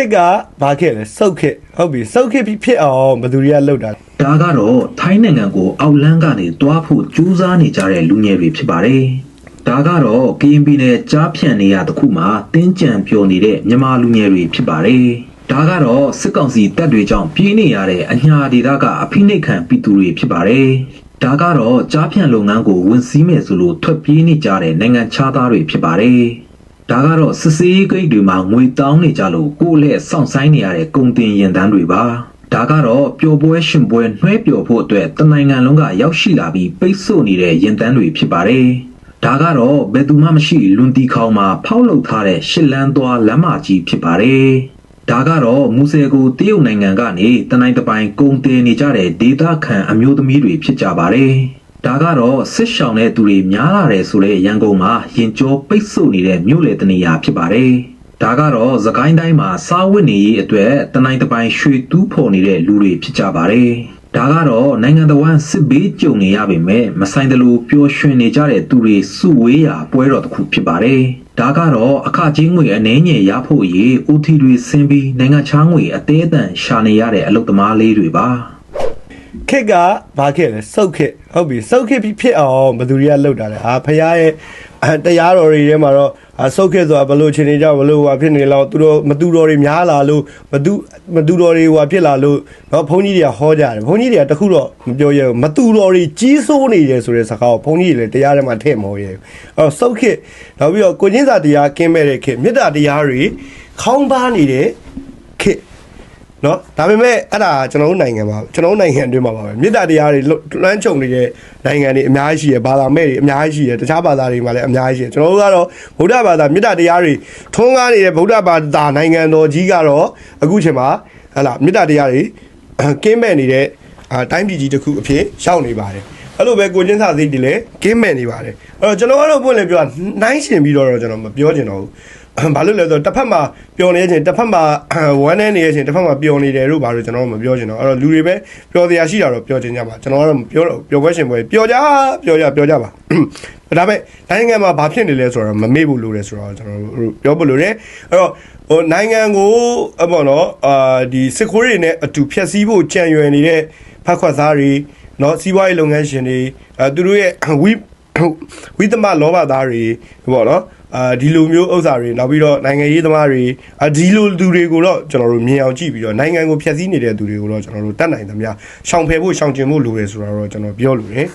စ်ကဘာခစ်လဲစုတ်ခစ်ဟုတ်ပြီစုတ်ခစ်ပြီးဖြစ်အောင်ဘယ်သူတွေကလှုပ်တာလဲဒါကတော့ထိုင်းနိုင်ငံကိုအောက်လန်းကနေတွားဖို့ကြိုးစားနေကြတဲ့လူငယ်တွေဖြစ်ပါတယ်။ဒါကတော့ကရင်ပြည်နယ်ကြားဖြန့်နေရတစ်ခုမှာတင်းကြံပျော်နေတဲ့မြန်မာလူငယ်တွေဖြစ်ပါတယ်။ဒါကတော့စစ်ကောင်စီတပ်တွေကြောင့်ပြေးနေရတဲ့အညာဒေသကအဖိနှိတ်ခံပြည်သူတွေဖြစ်ပါတယ်။ဒါကတော့ကြားဖြန့်လုပ်ငန်းကိုဝင်စည်းမယ်ဆိုလို့ထွက်ပြေးနေကြတဲ့နိုင်ငံခြားသားတွေဖြစ်ပါတယ်။ ဒါကတော့စစ်စေးဂိတ်တွေမှာငွေတောင်းနေကြလို့ကိုယ့်လက်စောင့်ဆိုင်နေရတဲ့ကုန်တင်ရင်တန်းတွေပါဒါကတော့ပျော်ပွဲရှင်ပွဲနှွဲပျော်ဖို့အတွက်တနိုင်ငံလုံးကရောက်ရှိလာပြီးပိတ်ဆို့နေတဲ့ရင်တန်းတွေဖြစ်ပါတယ်ဒါကတော့ဘယ်သူမှမရှိလွန်တီခေါင်မှာဖောက်လုပ်ထားတဲ့ရှစ်လန်းသွားလမ်းမကြီးဖြစ်ပါတယ်ဒါကတော့မူဆယ်ကိုတရုတ်နိုင်ငံကနေတနိုင်တပိုင်ကုန်တင်နေကြတဲ့ဒေသခံအမျိုးသမီးတွေဖြစ်ကြပါတယ် ဒါကတော့စစ်ရှောင်တဲ့သူတွေများလာတယ်ဆိုတဲ့ရန်ကုန်မှာရင်ကျော်ပိတ်ဆို့နေတဲ့မြို့လေတနေရာဖြစ်ပါတယ်။ဒါကတော့သခိုင်းတိုင်းမှာစားဝတ်နေရေးအတွက်တနိုင်တပိုင်ရွှေတူးဖော်နေတဲ့လူတွေဖြစ်ကြပါတယ်။ဒါကတော့နိုင်ငံတော်ဝန်စစ်ဘေးကြုံနေရပေမဲ့မဆိုင်တလို့ပျော်ရွှင်နေကြတဲ့သူတွေစုဝေးရာပွဲတော်တစ်ခုဖြစ်ပါတယ်။ဒါကတော့အခကြီးငွေအနှဲငယ်ရဖို့ရေး OT တွေဆင်းပြီးနိုင်ငံခြားငွေအသေးအတန်ရှာနေရတဲ့အလုပ်သမားလေးတွေပါ။ ခက်ကဘာခက်လဲစုတ်ခက်ဟုတ်ပြီစုတ်ခက်ပြီးဖြစ်အောင်ဘယ်သူတွေကလုပ်တာလဲဟာဖရားရဲ့တရားတော်တွေထဲမှာတော့စုတ်ခက်ဆိုတာဘလို့ခြေနေကြဘလို့ဟာဖြစ်နေလောက်သူတို့မသူတော်တွေများလာလို့မသူမသူတော်တွေဟာဖြစ်လာလို့တော့ဘုန်းကြီးတွေကဟောကြတယ်ဘုန်းကြီးတွေကတခုတော့မပြောရဘူးမသူတော်တွေကြီးစိုးနေတယ်ဆိုတဲ့စကားကိုဘုန်းကြီးတွေလည်းတရားထဲမှာထည့်မဟောရဘူးအဲ့တော့စုတ်ခက်နောက်ပြီးတော့ကိုချင်းစာတရားကင်းမဲ့တဲ့ခက်မေတ္တာတရားတွေခေါင်းပါနေတဲ့ခက် နော်ဒါပေမဲ့အဲ့ဒါကျွန်တော်တို့နိုင်ငံမှာကျွန်တော်တို့နိုင်ငံအတွင်းမှာပါပဲမေတ္တာတရားတွေလွှမ်းခြုံနေတဲ့နိုင်ငံတွေအများကြီးရှိရယ်ဘာသာမဲ့တွေအများကြီးရှိရယ်တခြားဘာသာတွေမှာလည်းအများကြီးရှိရယ်ကျွန်တော်တို့ကတော့ဗုဒ္ဓဘာသာမေတ္တာတရားတွေထွန်းကားနေတဲ့ဗုဒ္ဓဘာသာနိုင်ငံတော်ကြီးကတော့အခုချိန်မှာဟလာမေတ္တာတရားတွေကင်းမဲ့နေတဲ့အာတိုင်းပြည်ကြီးတစ်ခုအဖြစ်ရောက်နေပါတယ်အဲ့လိုပဲကိုချင်းစာစိတ်တွေလည်းကင်းမဲ့နေပါတယ်အဲ့တော့ကျွန်တော်ကတော့ပွင့်လေပြောနိုင်ရှင်ပြီးတော့ကျွန်တော်မပြောချင်တော့ဘူး ဘာလို့လဲဆိုတော့တစ်ဖက်မှာပျော်နေခြင်းတစ်ဖက်မှာဝမ်းနေနေခြင်းတစ်ဖက်မှာပျော်နေတယ်လို့ဘာလို့ကျွန်တော်တို့မပြောချင်တော့အဲ့တော့လူတွေပဲပျော်စရာရှိတာတော့ပျော်ချင်ကြပါကျွန်တော်ကတော့ပြောတော့ပျော်ခွင့်ရှင်ပွဲပျော်ကြပျော်ကြပျော်ကြပါဒါပေမဲ့နိုင်ငံမှာဘာဖြစ်နေလဲဆိုတော့မမေ့ဘူးလို့လဲဆိုတော့ကျွန်တော်တို့ပြောဖို့လိုတယ်အဲ့တော့ဟိုနိုင်ငံကိုအပေါ့နော်အာဒီစစ်ခိုးတွေနဲ့အတူဖျက်ဆီးဖို့ကြံရွယ်နေတဲ့ဖက်ခွက်သားတွေနော်စီးပွားရေးလုပ်ငန်းရှင်တွေအဲသူတို့ရဲ့ဝီဝိသမလောဘသားတွေပေါ့နော် အာဒီလိုမျိုးဥစ္စာတွေနောက်ပြီးတော့နိုင်ငံရေးသမားတွေအာဒီလိုသူတွေကိုတော့ကျွန်တော်တို့မြင်အောင်ကြည့်ပြီးတော့နိုင်ငံကိုဖျက်ဆီးနေတဲ့သူတွေကိုတော့ကျွန်တော်တို့တတ်နိုင်သမျှရှောင်ဖယ်ဖို့ရှောင်ကျင်ဖို့လိုတယ်ဆိုတာတော့ကျွန်တော်ပြောလိုတယ်